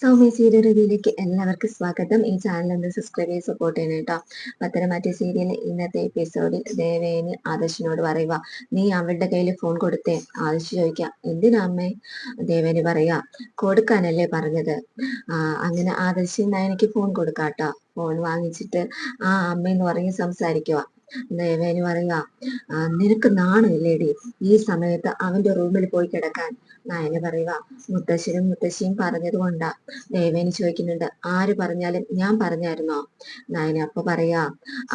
Soumya serial റിവ്യൂയിലേക്ക് എല്ലാവർക്കും സ്വാഗതം. ഈ ചാനൽ ഒന്ന് സബ്സ്ക്രൈബ് ചെയ്ത് സപ്പോർട്ട് ചെയ്യണം കേട്ടോ പത്തനംമാറ്റ സീരിയൽ ഇന്നത്തെ എപ്പിസോഡിൽ ദേവേന് ആദർശിനോട് പറയുക നീ അവളുടെ കയ്യിൽ ഫോൺ കൊടുത്തേ? ആദർശി ചോദിക്കാം എന്തിനാ ദേവേന് പറയുക കൊടുക്കാനല്ലേ പറഞ്ഞത്? അങ്ങനെ ആദർശി എനിക്ക് ഫോൺ കൊടുക്കാട്ടോ. ഫോൺ വാങ്ങിച്ചിട്ട് ആ അമ്മയെന്ന് പറഞ്ഞ് സംസാരിക്കുക ദേവേന് പറയുക നിനക്ക് നാണില്ലേടി ഈ സമയത്ത് അവന്റെ റൂമിൽ പോയി കിടക്കാൻ? നായന പറയുക മുത്തശ്ശനും മുത്തശ്ശിയും പറഞ്ഞത് കൊണ്ടാ. ദേവേനി ചോദിക്കുന്നുണ്ട് ആര് പറഞ്ഞാലും ഞാൻ പറഞ്ഞായിരുന്നോ? നയന അപ്പൊ പറയാ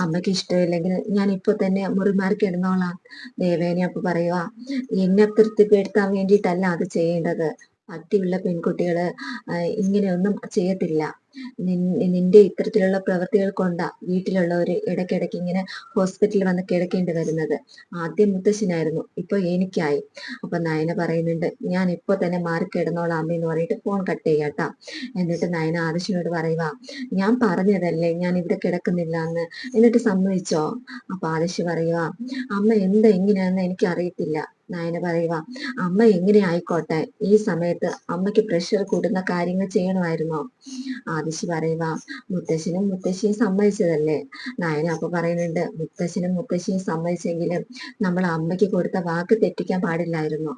അമ്മയ്ക്ക് ഇഷ്ടമില്ലെങ്കിൽ ഞാൻ ഇപ്പൊ തന്നെ മുറിമാറി കിടന്നോളാം. ദേവേനി അപ്പൊ പറയുക എന്നെ തൃപ്തിപ്പെടുത്താൻ വേണ്ടിയിട്ടല്ല അത് ചെയ്യേണ്ടത്. ഭക്തിയുള്ള പെൺകുട്ടികൾ ഇങ്ങനെയൊന്നും ചെയ്യത്തില്ല. നിന്റെ ഇത്തരത്തിലുള്ള പ്രവൃത്തികൾ കൊണ്ടാ വീട്ടിലുള്ളവർ ഇടയ്ക്കിടയ്ക്ക് ഇങ്ങനെ ഹോസ്പിറ്റലിൽ വന്ന് കിടക്കേണ്ടി വരുന്നത്. ആദ്യം മുത്തശ്ശനായിരുന്നു ഇപ്പൊ എനിക്കായി. അപ്പൊ നയന പറയുന്നുണ്ട് ഞാൻ ഇപ്പൊ തന്നെ മാറി കിടന്നോളാം എന്ന് പറഞ്ഞിട്ട് ഫോൺ കട്ട് ചെയ്യാട്ടാ എന്നിട്ട് നയന ആദർശിനോട് പറയുക ഞാൻ പറഞ്ഞതല്ലേ ഞാൻ ഇവിടെ കിടക്കുന്നില്ല എന്ന്. എന്നിട്ട് സമ്മതിച്ചോ? അപ്പൊ ആദർശ് പറയുക അമ്മ എന്താ എങ്ങനെയാന്ന് എനിക്ക് അറിയത്തില്ല നയന പറയുക അമ്മ എങ്ങനെ ആയിക്കോട്ടെ? ഈ സമയത്ത് അമ്മയ്ക്ക് പ്രഷർ കൂടുന്ന കാര്യങ്ങൾ ചെയ്യണമായിരുന്നോ? ആദിശി പറയുക മുത്തശ്ശനും മുത്തശ്ശിയും സമ്മതിച്ചതല്ലേ? നായന അപ്പൊ പറയുന്നുണ്ട് മുത്തശ്ശനും മുത്തശ്ശിയും സമ്മതിച്ചെങ്കിലും നമ്മൾ അമ്മയ്ക്ക് കൊടുത്ത വാക്ക് തെറ്റിക്കാൻ പാടില്ലായിരുന്നു.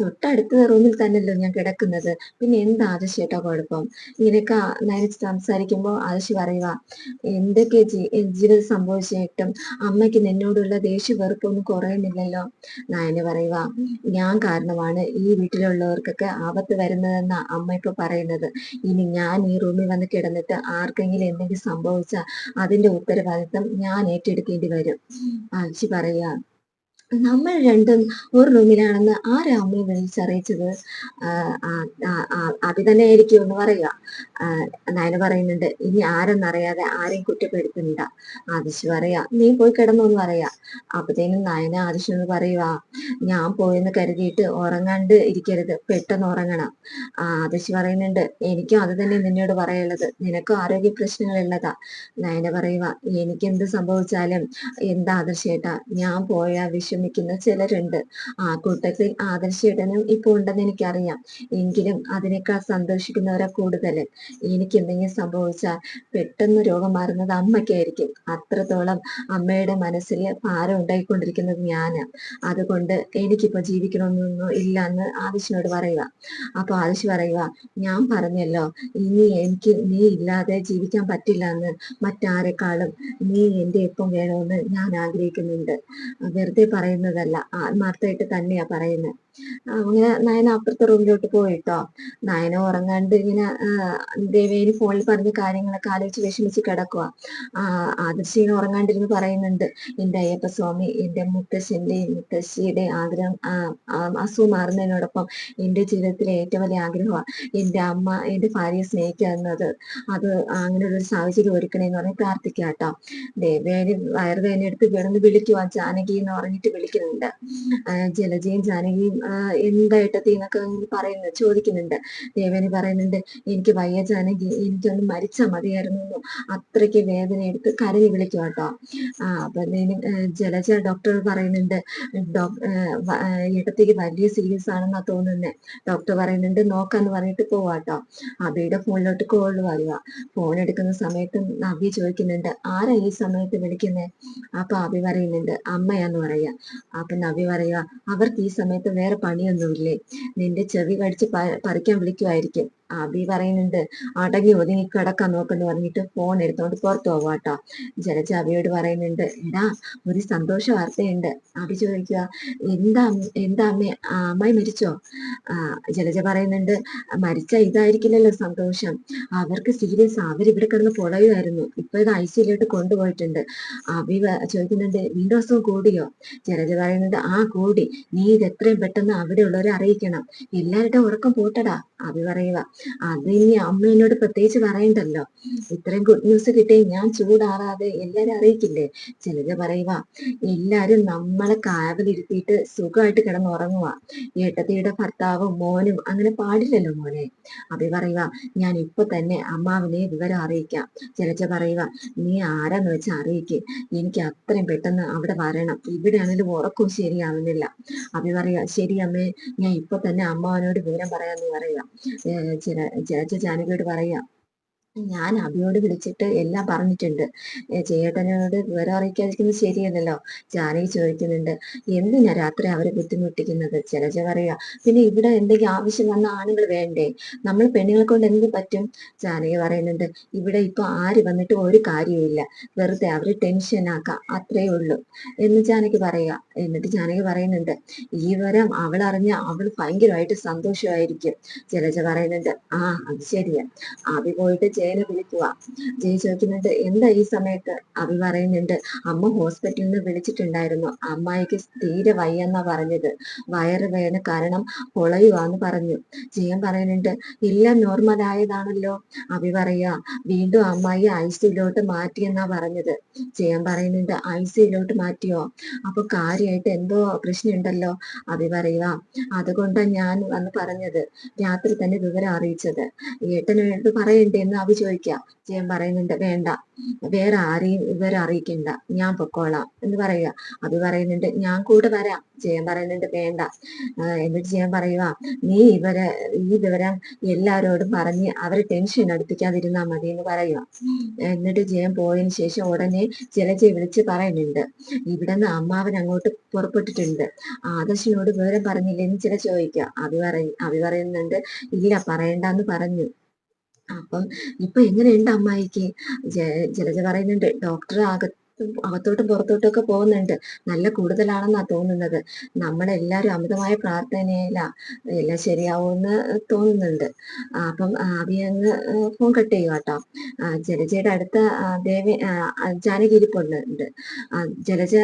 തൊട്ടടുത്ത റൂമിൽ തന്നെയല്ലോ ഞാൻ കിടക്കുന്നത്. പിന്നെ എന്ത് ആദശിയേട്ടോ കുഴപ്പം? ഇങ്ങനെയൊക്കെ നയന സംസാരിക്കുമ്പോൾ ആദശി പറയുക എന്തൊക്കെ ജീവിതം സംഭവിച്ചിട്ടും? അമ്മയ്ക്ക് നിന്നോടുള്ള ദേഷ്യ വെറുപ്പൊന്നും കുറയുന്നില്ലല്ലോ? നായന പറയുക ഞാൻ കാരണമാണ് ഈ വീട്ടിലുള്ളവർക്കൊക്കെ ആപത്ത് വരുന്നതെന്ന അമ്മ ഇപ്പൊ പറയുന്നത്. ഇനി ഞാൻ ഈ റൂമിൽ വന്ന് കിടന്നിട്ട് ആർക്കെങ്കിലും എന്തെങ്കിലും സംഭവിച്ചാൽ അതിന്റെ ഉത്തരവാദിത്തം ഞാൻ ഏറ്റെടുക്കേണ്ടി വരും. ആഴ്ച പറയാ നമ്മൾ രണ്ടും ഒരു റൂമിലാണെന്ന് ആരാ അമ്മയെ വിളിച്ചറിയിച്ചത്? അത് തന്നെ ആയിരിക്കും എന്ന് പറയുക. നയന പറയുന്നുണ്ട് ഇനി ആരെന്നറിയാതെ ആരെയും കുറ്റപ്പെടുത്തുന്നുണ്ട ആദിശ് പറയാ നീ പോയി കിടന്നു എന്ന് പറയാ. അപ്പത്തേനും നയന ആദിശ് പറയുക ഞാൻ പോയെന്ന് കരുതിയിട്ട് ഉറങ്ങാണ്ട് ഇരിക്കരുത് പെട്ടെന്ന് ഉറങ്ങണം. ആദിശ് പറയുന്നുണ്ട് എനിക്കും അത് തന്നെ നിന്നോട് പറയുള്ളത് നിനക്കും ആരോഗ്യ പ്രശ്നങ്ങളുള്ളതാ. നയന പറയുക എനിക്ക് എന്ത് സംഭവിച്ചാലും എന്താ ആദർശേട്ടാ ഞാൻ പോയ വിഷമ ശ്രമിക്കുന്ന ചിലരുണ്ട്. ആ കൂട്ടത്തിൽ ആദർശ ഇടനും ഇപ്പോൾ ഉണ്ടെന്ന് എനിക്കറിയാം. എങ്കിലും അതിനേക്കാൾ സന്തോഷിക്കുന്നവരാ കൂടുതൽ. എനിക്ക് എന്തെങ്കിലും സംഭവിച്ചാൽ പെട്ടെന്ന് രോഗം മാറുന്നത് അമ്മയ്ക്കായിരിക്കും. അത്രത്തോളം അമ്മയുടെ മനസ്സിൽ ഭാരം ഉണ്ടായിക്കൊണ്ടിരിക്കുന്നത് ഞാൻ അതുകൊണ്ട് എനിക്കിപ്പോ ജീവിക്കണമെന്നൊന്നും ഇല്ല എന്ന് ആദർശിനോട് പറയുക. അപ്പൊ ആദർശ് പറയുക ഞാൻ പറഞ്ഞല്ലോ ഇനി എനിക്ക് നീ ഇല്ലാതെ ജീവിക്കാൻ പറ്റില്ല എന്ന് മറ്റാരെക്കാളും നീ എന്റെ ഒപ്പം വേണമെന്ന് ഞാൻ ആഗ്രഹിക്കുന്നുണ്ട്. വെറുതെ പറ പറയുന്നതല്ല. ആത്മാർത്ഥമായിട്ട് തന്നെയാ പറയുന്നത് അങ്ങനെ നയന അപ്പുറത്തെ റൂമിലോട്ട് പോയിട്ടോ. നയന ഉറങ്ങാണ്ട് ഇങ്ങനെ ദേവേരി ഫോണിൽ പറഞ്ഞ കാര്യങ്ങളൊക്കെ ആലോചിച്ച് വിഷമിച്ച് കിടക്കുക ആദർശീനെ ഉറങ്ങാണ്ടിരുന്ന് പറയുന്നുണ്ട്. എന്റെ അയ്യപ്പ സ്വാമി എന്റെ മുത്തശ്ശന്റെയും മുത്തശ്ശിയുടെ ആഗ്രഹം അസുഖം മാറുന്നതിനോടൊപ്പം എന്റെ ജീവിതത്തിലെ ഏറ്റവും വലിയ ആഗ്രഹമാണ് എന്റെ അമ്മ എന്റെ ഭാര്യയെ സ്നേഹിക്കുക അത് അങ്ങനെ ഒരു സാഹചര്യം ഒരുക്കണേന്ന് പറഞ്ഞ് പ്രാർത്ഥിക്കാം കേട്ടോ ദേവേനി വയറുവേദന എടുത്ത് കിടന്ന് വിളിക്കുവാ. ജാനകി എന്ന് പറഞ്ഞിട്ട് വിളിക്കുന്നുണ്ട്. ജലജയും ജാനകിയും എന്തായിട്ടത്തി എന്നൊക്കെ പറയുന്നു ചോദിക്കുന്നുണ്ട്. ദേവന് പറയുന്നുണ്ട് എനിക്ക് വയ്യ ജാനകി എനിക്കൊന്ന് മരിച്ചാൽ മതിയായിരുന്നു അത്രയ്ക്ക് വേദന എടുത്ത് കരഞ്ഞു വിളിക്കും കേട്ടോ അപ്പൊ ജലജ ഡോക്ടർ പറയുന്നുണ്ട് ഇടത്തേക്ക് വലിയ സീരിയസ് ആണെന്നാ തോന്നുന്നേ. ഡോക്ടർ പറയുന്നുണ്ട് നോക്കാന്ന് പറഞ്ഞിട്ട് പോവാട്ടോ അബിയുടെ ഫോണിലോട്ട് കോൾ വരിക ഫോൺ എടുക്കുന്ന സമയത്ത് അബി ചോദിക്കുന്നുണ്ട് ആരാ ഈ സമയത്ത് വിളിക്കുന്നേ? അപ്പൊ അബി പറയുന്നുണ്ട് അമ്മയാന്ന് പറയാ. അപ്പൊ നബി പറയുക അവർക്ക് ഈ സമയത്ത് വേറെ പണിയൊന്നുമില്ലേ? നിന്റെ ചെവി കടിച്ച് പറിക്കാൻ വിളിക്കുമായിരിക്കും അബി പറയുന്നുണ്ട് അടങ്ങി ഒതുങ്ങി കിടക്കാൻ നോക്കെന്ന് പറഞ്ഞിട്ട് ഫോൺ എടുത്തോണ്ട് പുറത്തു പോവാട്ടോ. ജലജ അബിയോട് പറയുന്നുണ്ട് എടാ ഒരു സന്തോഷ വാർത്തയുണ്ട്. അബി ചോദിക്കുക എന്താ എന്താ അമ്മ അമ്മായി മരിച്ചോ? ജലജ പറയുന്നുണ്ട് മരിച്ച ഇതായിരിക്കില്ലല്ലോ സന്തോഷം. അവർക്ക് സീരിയസ് അവർ ഇവിടെ കിടന്ന് പൊളയുമായിരുന്നു. ഇപ്പൊ ഇത് ഐ സിയിലോട്ട് കൊണ്ടുപോയിട്ടുണ്ട് അബി ചോദിക്കുന്നുണ്ട് അസുഖം കൂടിയോ? ജലജ പറയുന്നുണ്ട് ആ കൂടി. നീ ഇത് എത്രയും പെട്ടെന്ന് അവിടെ ഉള്ളവരെ അറിയിക്കണം. എല്ലാവരുടെ ഉറക്കം പോട്ടടാ. അബി പറയുക അത് ഇനി അമ്മ എന്നോട് പ്രത്യേകിച്ച് പറയണ്ടല്ലോ. ഇത്രയും ഗുഡ് ന്യൂസ് കിട്ടി ഞാൻ ചൂടാറാതെ എല്ലാരും അറിയിക്കില്ലേ? ചിലര് പറയുക എല്ലാരും നമ്മളെ കാവലിരുത്തിയിട്ട് സുഖമായിട്ട് കിടന്നുറങ്ങുക ഏട്ടത്തിയുടെ ഭർത്താവും മോനും അങ്ങനെ പാടില്ലല്ലോ മോനെ. അഭി പറയുക ഞാൻ ഇപ്പൊ തന്നെ അമ്മാവിനെ വിവരം അറിയിക്കാം. ചിലച്ച പറയുക നീ ആരാന്ന് വെച്ച് അറിയിക്ക്. എനിക്ക് അത്രയും പെട്ടെന്ന് അവിടെ വരണം. ഇവിടെയാണെങ്കിലും ഉറക്കവും ശരിയാവുന്നില്ല. അഭി പറയുക ശരി അമ്മേ ഞാൻ ഇപ്പൊ തന്നെ അമ്മാവനോട് വിവരം പറയാന്ന് പറയുക ചില ചില ജാനകിയോട് പറയാ. ഞാൻ അഭിയോട് വിളിച്ചിട്ട് എല്ലാം പറഞ്ഞിട്ടുണ്ട്. ചേട്ടനോട് വിവരം അറിയിക്കാതിരിക്കുന്നത് ശരിയല്ലല്ലോ. ജാനകി ചോദിക്കുന്നുണ്ട് എന്തിനാ രാത്രി അവരെ ബുദ്ധിമുട്ടിക്കുന്നത്? ജലജ പറയുക പിന്നെ ഇവിടെ എന്തെങ്കിലും ആവശ്യം വന്ന ആണുങ്ങൾ വേണ്ടേ? നമ്മൾ പെണ്ണുങ്ങളെ കൊണ്ട് എന്ത് പറ്റും? ജാനകി പറയുന്നുണ്ട് ഇവിടെ ഇപ്പൊ ആര് വന്നിട്ട് ഒരു കാര്യമില്ല വെറുതെ അവർ ടെൻഷൻ ആക്കാം അത്രേ ഉള്ളൂ. എന്ന് ജാനകി പറയുക എന്നിട്ട് ജാനകി പറയുന്നുണ്ട് ഈ വരം അവൾ അറിഞ്ഞ അവൾ ഭയങ്കരമായിട്ട് സന്തോഷമായിരിക്കും. ചിലജ പറയുന്നുണ്ട് ആ അത് ശരിയാ. ആവി പോയിട്ട് ജയനെ വിളിക്കുക. ജയ ചോദിക്കുന്നുണ്ട് എന്താ ഈ സമയത്ത്? അവി പറയുന്നുണ്ട് അമ്മ ഹോസ്പിറ്റലിൽ നിന്ന് വിളിച്ചിട്ടുണ്ടായിരുന്നു. അമ്മായിക്ക് തീരെ വയ്യെന്നാ പറഞ്ഞത്. വയറ് വേദന കാരണം പൊളയുവാന്ന് പറഞ്ഞു. ജയൻ പറയുന്നുണ്ട് ഇല്ല നോർമൽ ആയതാണല്ലോ. അവി പറയാ വീണ്ടും അമ്മായി ഐ സിയിലോട്ട് മാറ്റിയെന്നാ പറഞ്ഞത്. ജയൻ പറയുന്നുണ്ട് ഐ സിയിലോട്ട് മാറ്റിയോ? അപ്പൊ കാര്യമായിട്ട് എന്തോ പ്രശ്നമുണ്ടല്ലോ. അവി പറയുക അതുകൊണ്ടാണ് ഞാൻ വന്ന് പറഞ്ഞത്. രാത്രി തന്നെ വിവരം അറിയിച്ചത്. ഏട്ടനോട് പറയണ്ടേ എന്ന് അഭി ചോദിക്കാം ജയൻ പറയുന്നുണ്ട് വേണ്ട. വേറെ ആരെയും ഇവരെ അറിയിക്കണ്ട. ഞാൻ പൊക്കോളാം. എന്ന് പറയുക. അത് പറയുന്നുണ്ട് ഞാൻ കൂടെ വരാം. ജയൻ പറയുന്നുണ്ട് വേണ്ട. എന്നിട്ട് ജയൻ പറയുക നീ ഇവരെ ഈ വിവരം എല്ലാവരോടും പറഞ്ഞ് അവരെ ടെൻഷൻ അടുപ്പിക്കാതിരുന്നാ മതി എന്ന് പറയുക എന്നിട്ട് ജയൻ പോയതിന് ശേഷം ഉടനെ ജലജയെ വിളിച്ച് പറയുന്നുണ്ട് ഇവിടെ നിന്ന് അമ്മാവൻ അങ്ങോട്ട് പുറപ്പെട്ടിട്ടുണ്ട്. ആദർശിനോട് വിവരം പറഞ്ഞില്ലെന്ന് ചില ചോദിക്കുക അഭി പറയും അഭി പറയുന്നുണ്ട് ഇല്ല പറയണ്ടെന്ന് പറഞ്ഞു. അപ്പം ഇപ്പൊ എങ്ങനെയുണ്ട് അമ്മായിക്ക്? ജലജ പറയുന്നുണ്ട് ഡോക്ടർ അകത്ത് അകത്തോട്ടും പുറത്തോട്ടും ഒക്കെ പോകുന്നുണ്ട്. നല്ല കൂടുതലാണെന്നാ തോന്നുന്നത്. നമ്മളെല്ലാരും അമിതമായ പ്രാർത്ഥനയില എല്ലാം ശരിയാവുമെന്ന് തോന്നുന്നുണ്ട്. അപ്പം അഭിയങ്ങ് ഫോൺ കട്ട് ചെയ്യുക കേട്ടോ ജലജയുടെ അടുത്ത ദേവി ജാനകി ഇരിപ്പുണ്ട് ജലജ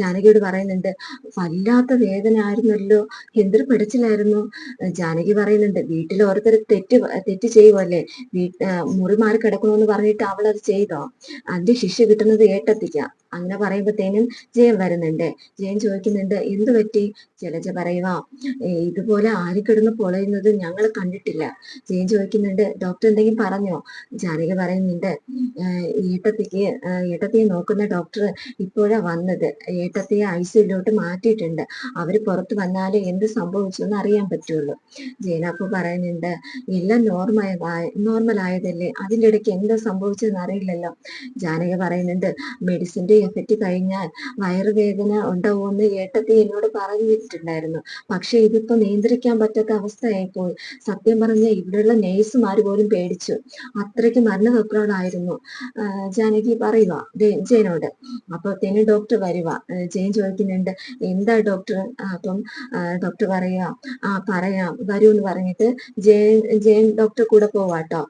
ജാനകിയോട് പറയുന്നുണ്ട് വല്ലാത്ത വേദന ആയിരുന്നല്ലോ. എന്തൊരു പിടിച്ചിലായിരുന്നു ജാനകി പറയുന്നുണ്ട് വീട്ടിൽ ഓരോരുത്തർ തെറ്റ് തെറ്റ് ചെയ്യുമല്ലേ വീ മുറി മാറി കിടക്കണമെന്ന് പറഞ്ഞിട്ട് അവൾ അത് ചെയ്തോ? അതിന്റെ ശിക്ഷ കിട്ടുന്നത് ഏട്ടത്തിക്ക. друзья. അങ്ങനെ പറയുമ്പോഴത്തേനും ജയൻ വരുന്നുണ്ട്. ജയൻ ചോദിക്കുന്നുണ്ട് എന്ത് പറ്റി? ജലജ പറയുക ഇതുപോലെ ആരിക്കിടന്ന് പൊളയുന്നത് ഞങ്ങൾ കണ്ടിട്ടില്ല. ജയൻ ചോദിക്കുന്നുണ്ട് ഡോക്ടർ എന്തെങ്കിലും പറഞ്ഞോ? ജാനകി പറയുന്നുണ്ട് ഏട്ടത്തിക്ക് ഏട്ടത്തിയെ നോക്കുന്ന ഡോക്ടർ ഇപ്പോഴാ വന്നത്. ഏട്ടത്തിയെ ഐസിയിലോട്ട് മാറ്റിയിട്ടുണ്ട്. അവർ പുറത്ത് വന്നാലേ എന്ത് സംഭവിച്ചു എന്ന് അറിയാൻ പറ്റുള്ളൂ. ജയനപ്പു പറയുന്നുണ്ട് എല്ലാം നോർമൽ നോർമൽ ആയതല്ലേ അതിന്റെ ഇടയ്ക്ക് എന്താ സംഭവിച്ചതെന്ന് അറിയില്ലല്ലോ. ജാനകി പറയുന്നുണ്ട് മെഡിസിന്റെ എഫക്റ്റ് കഴിഞ്ഞാൽ വയറുവേദന ഉണ്ടാവുമെന്ന് ഏട്ടത്തി എന്നോട് പറഞ്ഞിട്ടുണ്ടായിരുന്നു. പക്ഷെ ഇതിപ്പോ നിയന്ത്രിക്കാൻ പറ്റാത്ത അവസ്ഥയായിപ്പോയി. സത്യം പറഞ്ഞ ഇവിടെയുള്ള നേഴ്സുമാർ പോലും പേടിച്ചു. അത്രയ്ക്ക് മരണതത്രങ്ങളായിരുന്നു ജാനകി പറയുക ജയനോട്. അപ്പോഴത്തേനും ഡോക്ടർ വരുക ജയൻ ചോദിക്കുന്നുണ്ട് എന്താ ഡോക്ടർ? അപ്പം ഡോക്ടർ പറയുക ആ പറയാം വരൂ എന്ന് പറഞ്ഞിട്ട് ജയൻ ജയൻ ഡോക്ടർ കൂടെ പോവാട്ടോ.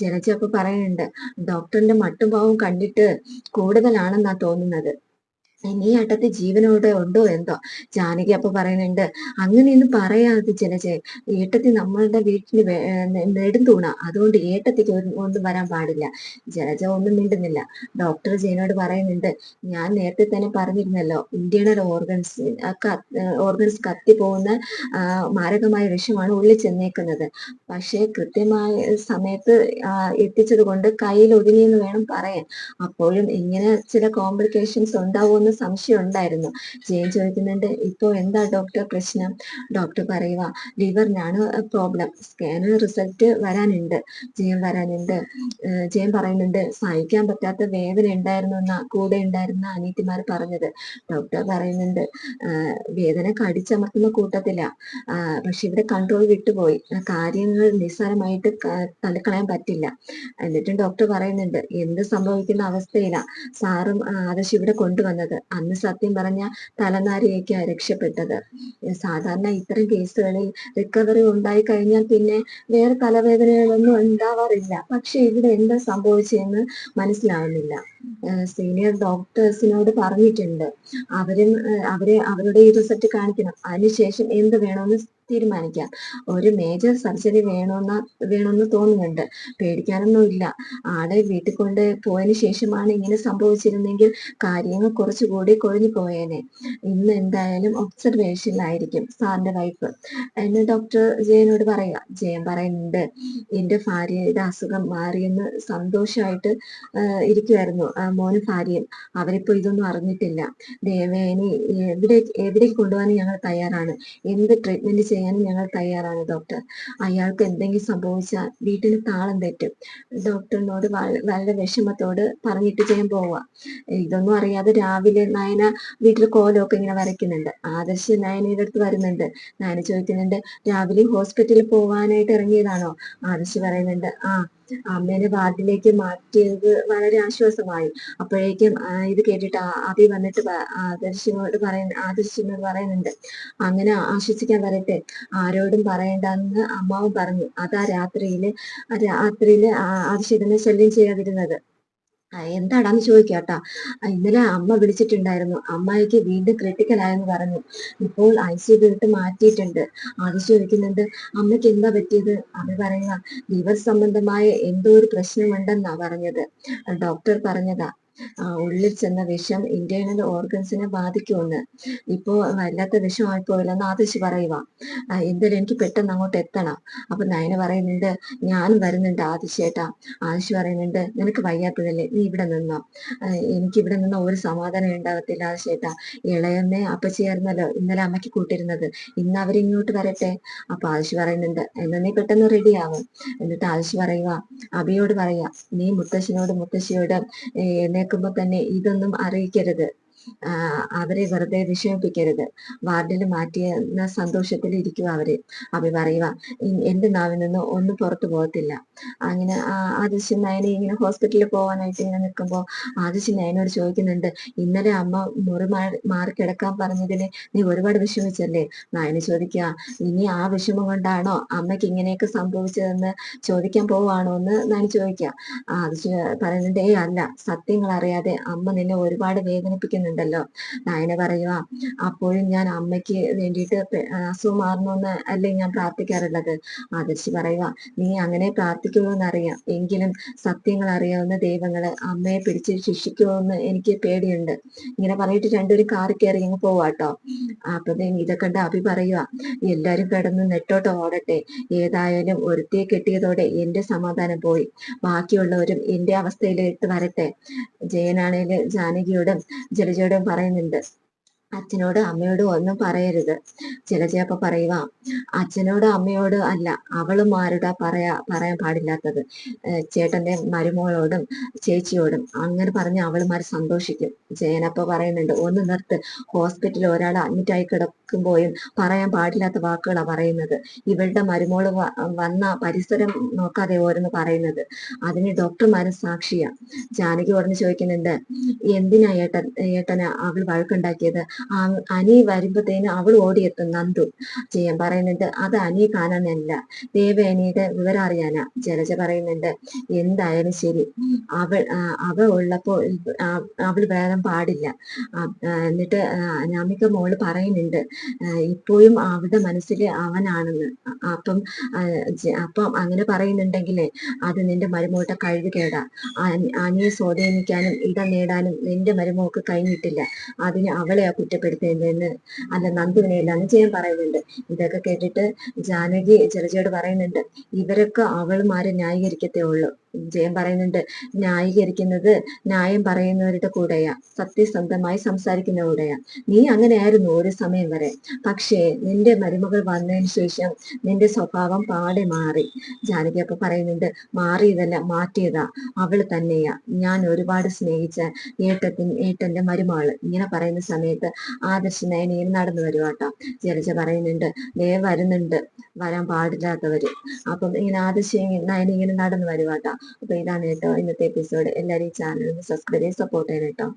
ജലജ അപ്പൊ പറയുന്നുണ്ട് ഡോക്ടറിന്റെ മട്ടുഭാവം കണ്ടിട്ട് കൂടുതലാണെന്നാ തോന്നുന്നത്. നീ അട്ടത്ത് ജീവനോടെ ഉണ്ടോ? എന്തോ ജാനകി അപ്പൊ പറയുന്നുണ്ട്. അങ്ങനെയൊന്നും പറയാതെ ജനജയൻ ഏട്ടത്തി നമ്മളുടെ വീട്ടിന് നെടുന്തൂണ. അതുകൊണ്ട് ഏട്ടത്തിക്ക് ഒന്നും വരാൻ പാടില്ല. ജനജ ഒന്നും മിണ്ടുന്നില്ല. ഡോക്ടർ ജയനോട് പറയുന്നുണ്ട് ഞാൻ നേരത്തെ തന്നെ പറഞ്ഞിരുന്നല്ലോ ഇന്ത്യണൽ ഓർഗൻസ് ഓർഗൻസ് കത്തി പോകുന്ന മാരകമായ വിഷമാണ് ഉള്ളിൽ ചെന്നേക്കുന്നത്. പക്ഷേ കൃത്യമായ സമയത്ത് എത്തിച്ചത് കൊണ്ട് കയ്യിൽ ഒതുങ്ങിയെന്ന് വേണം പറയാൻ. അപ്പോഴും ഇങ്ങനെ ചില കോംപ്ലിക്കേഷൻസ് ഉണ്ടാവുമെന്ന് സംശയം ഉണ്ടായിരുന്നു ജയൻ ചോദിക്കുന്നുണ്ട് ഇപ്പോ എന്താ ഡോക്ടർ പ്രശ്നം? ഡോക്ടർ പറയുക ലിവറിനാണ് പ്രോബ്ലം സ്കാന് റിസൾട്ട് വരാനുണ്ട്. ജയൻ വരാനുണ്ട്. ജയൻ പറയുന്നുണ്ട് സഹിക്കാൻ പറ്റാത്ത വേദന ഉണ്ടായിരുന്നു എന്ന കൂടെ ഉണ്ടായിരുന്ന അനീത്തിമാർ പറഞ്ഞത്. ഡോക്ടർ പറയുന്നുണ്ട് വേദന കടിച്ചമർത്തുന്ന കൂട്ടത്തില്ല പക്ഷെ ഇവിടെ കൺട്രോൾ വിട്ടുപോയി. കാര്യങ്ങൾ നിസ്സാരമായിട്ട് തള്ളിക്കളയാൻ പറ്റില്ല. എന്നിട്ടും ഡോക്ടർ പറയുന്നുണ്ട് എന്ത് സംഭവിക്കുന്ന അവസ്ഥയിലാ? സാറും ആദർശ് ഇവിടെ കൊണ്ടുവന്നത്. അന്ന് സത്യം പറഞ്ഞ തലനാരിയൊക്കെയാ രക്ഷപ്പെട്ടത്. സാധാരണ ഇത്തരം കേസുകളിൽ റിക്കവറി ഉണ്ടായി കഴിഞ്ഞാൽ പിന്നെ വേറെ തലവേദനകളൊന്നും ഉണ്ടാവാറില്ല. പക്ഷെ ഇവിടെ എന്താ സംഭവിച്ചതെന്ന് മനസ്സിലാവുന്നില്ല. സീനിയർ ഡോക്ടേഴ്സിനോട് പറഞ്ഞിട്ടുണ്ട്. അവരും അവരെ അവരുടെ ഈ റിസൾട്ട് കാണിക്കണം. അതിനുശേഷം എന്ത് വേണമെന്ന് തീരുമാനിക്കാം. ഒരു മേജർ സർജറി വേണമെന്ന് വേണമെന്ന് തോന്നുന്നുണ്ട്. പേടിക്കാനൊന്നുമില്ല. ആടെ വീട്ടിൽ കൊണ്ട് പോയതിനു ശേഷമാണ് ഇങ്ങനെ സംഭവിച്ചിരുന്നെങ്കിൽ കാര്യങ്ങൾ കുറച്ചുകൂടി കൊഴിഞ്ഞു പോയേനെ. ഇന്ന് എന്തായാലും ഒബ്സർവേഷനിലായിരിക്കും സാറിന്റെ വൈഫ് എന്ന് ഡോക്ടർ ജയനോട് പറയുക ജയൻ പറയുന്നുണ്ട് എന്റെ ഭാര്യയുടെ അസുഖം മാറിയെന്ന് സന്തോഷമായിട്ട് ഇരിക്കുമായിരുന്നു മോനും ഭാര്യയും. അവരിപ്പോ ഇതൊന്നും അറിഞ്ഞിട്ടില്ല. ദേവേനി എവിടെ എവിടെ കൊണ്ടുപോകാൻ ഞങ്ങൾ തയ്യാറാണ്? എന്ത് ട്രീറ്റ്മെന്റ് ചെയ്യാനും ഞങ്ങൾ തയ്യാറാണ് ഡോക്ടർ അയാൾക്ക് എന്തെങ്കിലും സംഭവിച്ചാൽ വീട്ടിന് താളം തെറ്റും. ഡോക്ടറിനോട് വളരെ വിഷമത്തോട് പറഞ്ഞിട്ട് ചെയ്യാൻ പോവുക ഇതൊന്നും അറിയാതെ രാവിലെ നയന വീട്ടിൽ കോലമൊക്കെ ഇങ്ങനെ വരയ്ക്കുന്നുണ്ട്. ആദർശ് നയനയുടെ അടുത്ത് വരുന്നുണ്ട്. നയന ചോദിക്കുന്നുണ്ട് രാവിലെ ഹോസ്പിറ്റലിൽ പോവാനായിട്ട് ഇറങ്ങിയതാണോ? ആദർശ് പറയുന്നുണ്ട് ആ അമ്മേനെ വാർഡിലേക്ക് മാറ്റിയത് വളരെ ആശ്വാസമായി. അപ്പോഴേക്കും ഇത് കേട്ടിട്ട് അഭി വന്നിട്ട് ആദർശിനോട് പറയുന്ന ആദർശിനോട് പറയുന്നുണ്ട്. അങ്ങനെ ആശ്വസിക്കാൻ വരട്ടെ ആരോടും പറയണ്ടെന്ന് അമ്മാവും പറഞ്ഞു. അതാ രാത്രിയിൽ രാത്രിയിൽ ആവശ്യത്തിന് ശല്യം ചെയ്യാതിരുന്നത്. എന്താടാന്ന് ചോദിക്കാട്ടാ. ഇന്നലെ അമ്മ വിളിച്ചിട്ടുണ്ടായിരുന്നു. അമ്മായിക്ക് വീണ്ടും ക്രിട്ടിക്കൽ ആയെന്ന് പറഞ്ഞു. ഇപ്പോൾ ഐ സി വിട്ട് മാറ്റിയിട്ടുണ്ട്. അത് ചോദിക്കുന്നുണ്ട് അമ്മയ്ക്ക് എന്താ പറ്റിയത്? അമ്മ പറയുക ലിവർ സംബന്ധമായ എന്തോ ഒരു പ്രശ്നമുണ്ടെന്നാ പറഞ്ഞത്. ഡോക്ടർ പറഞ്ഞതാ ഉള്ളിൽ ചെന്ന വിഷം ഇന്റേണൽ ഓർഗൻസിനെ ബാധിക്കുമെന്ന്. ഇപ്പോ വല്ലാത്ത വിഷമായി പോയില്ലെന്ന് ആദിശ് പറയുക. എന്തായാലും എനിക്ക് പെട്ടെന്ന് അങ്ങോട്ട് എത്തണം. അപ്പൊ നയന പറയുന്നുണ്ട് ഞാനും വരുന്നുണ്ട് ആദിശേട്ടാ. ആദിശ് പറയുന്നുണ്ട് നിനക്ക് വയ്യാത്തതല്ലേ? നീ ഇവിടെ നിന്നോ. എനിക്ക് ഇവിടെ നിന്ന ഒരു സമാധാനം ഉണ്ടാകത്തില്ല ആദിശേട്ടാ. ഇളയമ്മേ അപ്പച്ചിയായിരുന്നല്ലോ ഇന്നലെ അമ്മയ്ക്ക് കൂട്ടിരുന്നത്. ഇന്ന് അവരിങ്ങോട്ട് വരട്ടെ? അപ്പൊ ആദിശ് പറയുന്നുണ്ട് എന്നാ നീ പെട്ടെന്ന് റെഡിയാവും എന്നിട്ട് ആദിശ് പറയുക അബിയോട് പറയാ നീ മുത്തശ്ശനോട് മുത്തശ്ശിയോട് എന്നെ കേൾക്കുമ്പോൾ തന്നെ ഇതൊന്നും അറിയിക്കരുത്. അവരെ വെറുതെ വിഷമിപ്പിക്കരുത്. വാർഡിൽ മാറ്റിയ സന്തോഷത്തിൽ ഇരിക്കുക അവർ അവ പറയുക എന്റെ നാവിൽ നിന്ന് ഒന്നും പുറത്തു പോകത്തില്ല. അങ്ങനെ ആദിശ്യ നയനെ ഇങ്ങനെ ഹോസ്പിറ്റലിൽ പോകാനായിട്ട് ഇങ്ങനെ നിൽക്കുമ്പോൾ ആദിശ്യ നയനോട് ചോദിക്കുന്നുണ്ട് ഇന്നലെ അമ്മ മുറി മാറി കിടക്കാൻ പറഞ്ഞതിന് നീ ഒരുപാട് വിഷമിച്ചല്ലേ? നയന് ചോദിക്കുക ഇനി ആ വിഷമം കൊണ്ടാണോ അമ്മയ്ക്ക് ഇങ്ങനെയൊക്കെ സംഭവിച്ചതെന്ന് ചോദിക്കാൻ പോവാണോ? എന്ന് നയന് ചോദിക്കുക. ആദിശ്യ പറയുന്നുണ്ട് ഏ അല്ല സത്യങ്ങൾ അറിയാതെ അമ്മ നിന്നെ ഒരുപാട് വേദനിപ്പിക്കുന്നുണ്ടല്ലോ. നയന പറയുക അപ്പോഴും ഞാൻ അമ്മയ്ക്ക് വേണ്ടിയിട്ട് അസുഖം മാറണമെന്ന് അല്ലേ ഞാൻ പ്രാർത്ഥിക്കാറുള്ളത്? ആദർശി പറയുക നീ അങ്ങനെ പ്രാർത്ഥിക്കുമെന്നറിയാം എങ്കിലും സത്യങ്ങൾ അറിയാവുന്ന ദൈവങ്ങളെ അമ്മയെ പിടിച്ച് ശിക്ഷിക്കുമെന്ന് എനിക്ക് പേടിയുണ്ട്. ഇങ്ങനെ പറഞ്ഞിട്ട് രണ്ടുപേരും കാറി കയറി അങ്ങ് പോവാട്ടോ. അപ്പൊ ഇതൊക്കെ കണ്ട് അഭി പറയുക എല്ലാരും കിടന്ന് നെട്ടോട്ട് ഓടട്ടെ. ഏതായാലും ഒരുത്തിയെ കെട്ടിയതോടെ എന്റെ സമാധാനം പോയി. ബാക്കിയുള്ളവരും എന്റെ അവസ്ഥയിലേക്ക് വരട്ടെ. ജയനാണേൽ ജാനകിയോടും ജലജയോടും പറയുന്നുണ്ട്. അച്ഛനോട് അമ്മയോട് ഒന്നും പറയരുത്. ചില ചിലചേപ്പ പറയുക അച്ഛനോട് അമ്മയോട് അല്ല അവളും ആരുടെ പറയാ പറയാൻ പാടില്ലാത്തത്. ചേട്ടന്റെ മരുമോളോടും ചേച്ചിയോടും അങ്ങനെ പറഞ്ഞ് അവളുമാർ സന്തോഷിക്കും. ജയനപ്പ പറയുന്നുണ്ട് ഒന്ന് നിർത്ത്. ഹോസ്പിറ്റലിൽ ഒരാൾ അഡ്മിറ്റായി കിടക്കുമ്പോഴും പറയാൻ പാടില്ലാത്ത വാക്കുകളാണ് പറയുന്നത്. ഇവളുടെ മരുമോൾ വന്ന പരിസരം നോക്കാതെ ഓരോന്ന് പറയുന്നത്. അതിന് ഡോക്ടർമാരും സാക്ഷിയാ. ജാനകി ഉടനെ ചോദിക്കുന്നുണ്ട് എന്തിനാ ഏട്ടൻ ഏട്ടന് അവൾ വഴക്കുണ്ടാക്കിയത്? അനി വരുമ്പത്തേന് അവൾ ഓടിയെത്തും നന്ദു. ചെയ്യാൻ പറയുന്നുണ്ട് അത് അനി കാണാനല്ല. ദേവേനിയുടെ വിവരം അറിയാനാ. ജലജ പറയുന്നുണ്ട് എന്തായാലും ശരി. അവൾ അവൾ ഉള്ളപ്പോൾ അവൾ വേറെ പാടില്ല. എന്നിട്ട് അനാമിക മോൾ പറയുന്നുണ്ട് ഇപ്പോഴും അവളുടെ മനസ്സിൽ അവനാണെന്ന്. അപ്പം അപ്പം അങ്ങനെ പറയുന്നുണ്ടെങ്കിലേ അത് നിന്റെ മരുമോട്ടെ കഴിവ് കേടാ. അനിയെ സ്വാധീനിക്കാനും ഇടം നേടാനും നിന്റെ മരുമോക്ക് കഴിഞ്ഞിട്ടില്ല. അതിന് അവളെയാ കുറ്റപ്പെടുത്തേണ്ടതെന്ന് അല്ല നന്ദുവിനെയല്ലാന്ന് ചെയ്യാൻ പറയുന്നുണ്ട്. ഇതൊക്കെ കേട്ടിട്ട് ജാനകി ജലജയോട് പറയുന്നുണ്ട് ഇവരൊക്കെ അവൾമാരെ ന്യായീകരിക്കത്തേ ഉള്ളൂ. ജയൻ പറയുന്നുണ്ട്. ന്യായീകരിക്കുന്നത് ന്യായം പറയുന്നവരുടെ കൂടെയാ. സത്യസന്ധമായി സംസാരിക്കുന്ന കൂടെയാ നീ അങ്ങനെയായിരുന്നു ഒരു സമയം വരെ. പക്ഷേ നിന്റെ മരുമകൾ വന്നതിന് ശേഷം നിന്റെ സ്വഭാവം പാടെ മാറി. ജാനകി അപ്പൊ പറയുന്നുണ്ട് മാറിയതല്ല മാറ്റിയതാ. അവൾ തന്നെയാ. ഞാൻ ഒരുപാട് സ്നേഹിച്ച ഏട്ടത്തിൻ ഏട്ടന്റെ മരുമകൾ. ഇങ്ങനെ പറയുന്ന സമയത്ത് ആദർശ നീ നടന്നു വരുവാട്ടോ. ജലജ പറയുന്നുണ്ട് ദേ വരുന്നുണ്ട്. വരാൻ പാടില്ലാത്തവര്. അപ്പം ഇങ്ങനെ ആദർശ നയനിങ്ങനെ നടന്നു വരുവാട്ടോ. അപ്പൊ ഇതാണ് കേട്ടോ ഇന്നത്തെ എപ്പിസോഡ് എല്ലാവരും ഈ ചാനൽ സബ്സ്ക്രൈബ് ചെയ്ത് സപ്പോർട്ട് ചെയ്യണം കേട്ടോ.